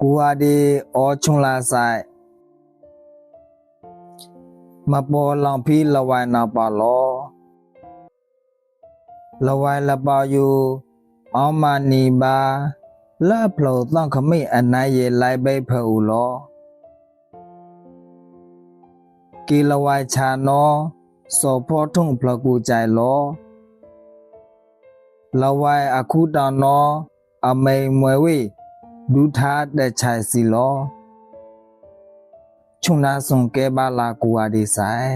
ကူဟာဒီအောချုံလာဆိုင်မပေါ်လောင်ဖီလဝိုင်နာပါလောလဝိုင်လပါယူအောမနီပါလပ်ဖလောတောင့်ခမိအနိုင်ရလိုက်ပဲဖူလောကီလဝိုင်ချာနောစောဖောထုံဖလကူကြိုင်လော လဝိုင်အခုတန်နောအမိန်မွယ်ဝေဒူထားတဲ့ချိုင်စီလောချုံနာဆုံကဲပါလာကူဝါဒီဆိုင်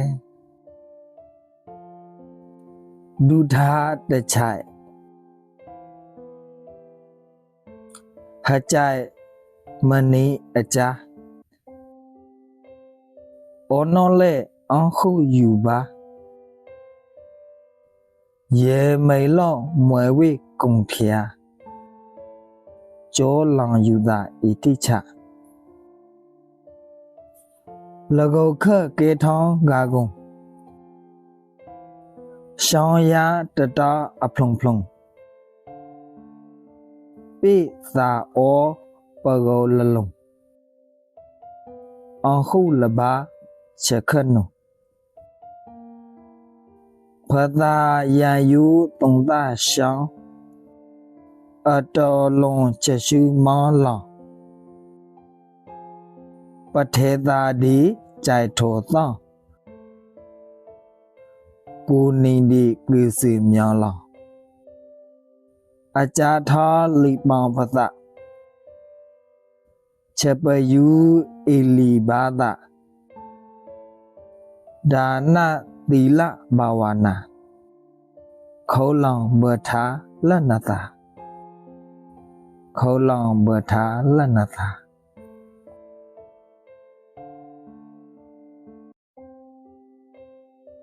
ဒူထားတဲ့ချိုင်ဟကြိုင်မနီအကြအော်နော်လေအောင်ခုယူပါ ရေမိန်လောမွယ်ဝေကုံဖျားကျောလောင်ယူသာဤတိချလကောခကေထောင်းဂါကုံရှောင်းရတတအဖုံဖုံပိသာ ဩပဂောလလုံအခုလဘာချက်ခနုဖသာယံယူတုံတရှောင်းအတော်လွန်ချက်ရှုမောင်းလောင်ပထေသာဒီကြိုက်ထောသောကိုနေဒီ ကွေစီမြောင်းလောင်အကြထားလိပောင်ပသချက်ပယူအီလီဘာဒဒါနသီလဘာဝနာခေါလောင်ဘထာလနတာခေါလောင်ဘထာလနတာ